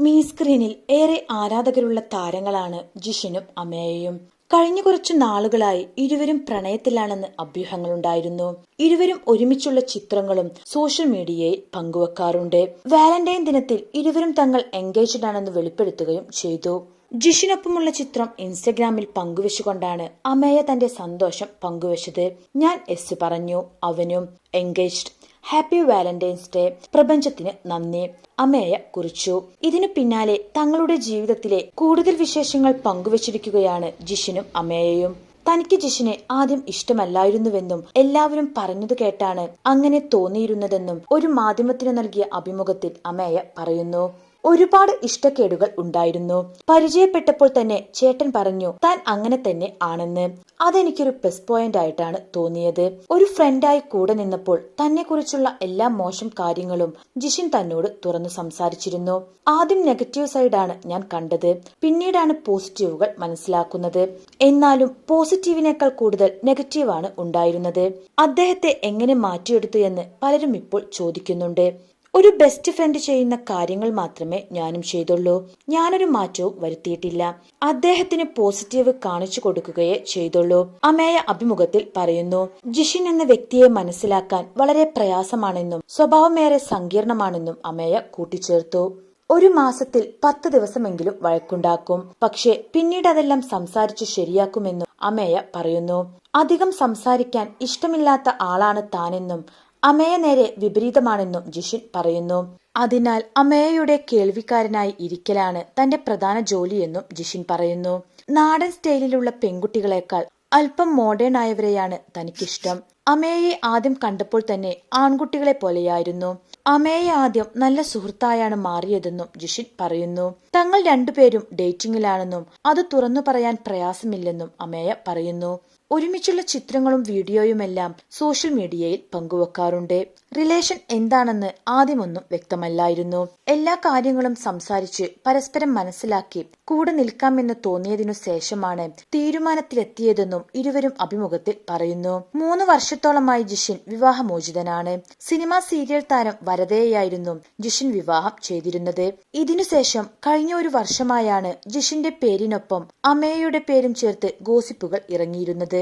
Mini സ്ക്രീനിൽ ഏറെ ആരാധകരുള്ള താരങ്ങളാണ് ജിഷിനും അമേയയും. കഴിഞ്ഞ കുറച്ചു നാളുകളായി ഇരുവരും പ്രണയത്തിലാണെന്ന് അഭ്യൂഹങ്ങളുണ്ടായിരുന്നു. ഇരുവരും ഒരുമിച്ചുള്ള ചിത്രങ്ങളും സോഷ്യൽ മീഡിയയിൽ പങ്കുവെക്കാറുണ്ട്. വാലന്റൈൻ ദിനത്തിൽ ഇരുവരും തങ്ങൾ എൻഗേജ്ഡ് ആണെന്ന് വെളിപ്പെടുത്തുകയും ചെയ്തു. ജിഷിനൊപ്പമുള്ള ചിത്രം ഇൻസ്റ്റഗ്രാമിൽ പങ്കുവെച്ചുകൊണ്ടാണ് അമേയ തന്റെ സന്തോഷം പങ്കുവെച്ചത്. ഞാൻ എസ് പറഞ്ഞു അവനും എൻഗേജ്ഡ് ഹാപ്പി വാലന്റൈൻസ് ഡേ പ്രപഞ്ചത്തിന് നന്ദി. അമേയ കുറിച്ചു. ഇതിനു പിന്നാലെ തങ്ങളുടെ ജീവിതത്തിലെ കൂടുതൽ വിശേഷങ്ങൾ പങ്കുവച്ചിരിക്കുകയാണ് ജിഷിനും അമേയയും. തനിക്ക് ജിഷിനെ ആദ്യം ഇഷ്ടമല്ലായിരുന്നുവെന്നും എല്ലാവരും പറഞ്ഞത് കേട്ടാണ് അങ്ങനെ തോന്നിയിരുന്നതെന്നും ഒരു മാധ്യമത്തിന് നൽകിയ അഭിമുഖത്തിൽ അമേയ പറയുന്നു. ഒരുപാട് ഇഷ്ടക്കേടുകൾ ഉണ്ടായിരുന്നു. പരിചയപ്പെട്ടപ്പോൾ തന്നെ ചേട്ടൻ പറഞ്ഞു താൻ അങ്ങനെ തന്നെ ആണെന്ന്. അതെനിക്കൊരു പ്ലസ് പോയിന്റ് ആയിട്ടാണ് തോന്നിയത്. ഒരു ഫ്രണ്ടായി കൂടെ നിന്നപ്പോൾ തന്നെ കുറിച്ചുള്ള എല്ലാ മോശം കാര്യങ്ങളും ജിഷിൻ തന്നോട് തുറന്നു സംസാരിച്ചിരുന്നു. ആദ്യം നെഗറ്റീവ് സൈഡാണ് ഞാൻ കണ്ടത്. പിന്നീടാണ് പോസിറ്റീവുകൾ മനസ്സിലാക്കുന്നത്. എന്നാലും പോസിറ്റീവിനേക്കാൾ കൂടുതൽ നെഗറ്റീവാണ് ഉണ്ടായിരുന്നത്. അദ്ദേഹത്തെ എങ്ങനെ മാറ്റിയെടുത്തു എന്ന് പലരും ഇപ്പോൾ ചോദിക്കുന്നുണ്ട്. ഒരു ബെസ്റ്റ് ഫ്രണ്ട് ചെയ്യുന്ന കാര്യങ്ങൾ മാത്രമേ ഞാനും ചെയ്തുള്ളൂ. ഞാനൊരു മാറ്റവും വരുത്തിയിട്ടില്ല. അദ്ദേഹത്തിന് പോസിറ്റീവ് കാണിച്ചു കൊടുക്കുകയേ ചെയ്തുള്ളൂ. അമേയ അഭിമുഖത്തിൽ പറയുന്നു ജിഷിൻ എന്ന വ്യക്തിയെ മനസ്സിലാക്കാൻ വളരെ പ്രയാസമാണെന്നും സ്വഭാവമേറെ സങ്കീർണമാണെന്നും അമേയ കൂട്ടിച്ചേർത്തു. ഒരു മാസത്തിൽ പത്ത് ദിവസമെങ്കിലും വഴക്കുണ്ടാക്കും. പക്ഷേ പിന്നീട് അതെല്ലാം സംസാരിച്ച് ശരിയാക്കുമെന്നും അമേയ പറയുന്നു. അധികം സംസാരിക്കാൻ ഇഷ്ടമില്ലാത്ത ആളാണ് താനെന്നും അമേയ നേരെ വിപരീതമാണെന്നും ജിഷിൻ പറയുന്നു. അതിനാൽ അമ്മയുടെ കേൾവിക്കാരനായി ഇരിക്കലാണ് തന്റെ പ്രധാന ജോലിയെന്നും ജിഷിൻ പറയുന്നു. നാടൻ സ്റ്റൈലിലുള്ള പെൺകുട്ടികളെക്കാൾ അല്പം മോഡേൺ ആയവരെയാണ് തനിക്കിഷ്ടം. അമേയെ ആദ്യം കണ്ടപ്പോൾ തന്നെ ആൺകുട്ടികളെ പോലെയായിരുന്നു. അമേയെ ആദ്യം നല്ല സുഹൃത്തായാണ് മാറിയതെന്നും ജിഷിൻ പറയുന്നു. തങ്ങൾ രണ്ടുപേരും ഡേറ്റിംഗിലാണെന്നും അത് തുറന്നു പറയാൻ പ്രയാസമില്ലെന്നും അമേയ പറയുന്നു. ഒരുമിച്ചുള്ള ചിത്രങ്ങളും വീഡിയോയുമെല്ലാം സോഷ്യൽ മീഡിയയിൽ പങ്കുവെക്കാറുണ്ട്. റിലേഷൻ എന്താണെന്ന് ആദ്യമൊന്നും വ്യക്തമല്ലായിരുന്നു. എല്ലാ കാര്യങ്ങളും സംസാരിച്ച് പരസ്പരം മനസ്സിലാക്കി കൂടെ നിൽക്കാമെന്ന് തോന്നിയതിനു ശേഷമാണ് തീരുമാനത്തിലെത്തിയതെന്നും ഇരുവരും അഭിമുഖത്തിൽ പറയുന്നു. മൂന്ന് വർഷത്തോളമായി ജിഷിൻ വിവാഹമോചിതനാണ്. സിനിമാ സീരിയൽ താരം വരതയായിരുന്നു ജിഷിൻ വിവാഹം ചെയ്തിരുന്നത്. ഇതിനുശേഷം കഴിഞ്ഞ ഒരു വർഷമായാണ് ജിഷിന്റെ പേരിനൊപ്പം അമേയയുടെ പേരും ചേർത്ത് ഗോസിപ്പുകൾ ഇറങ്ങിയിരുന്നത്.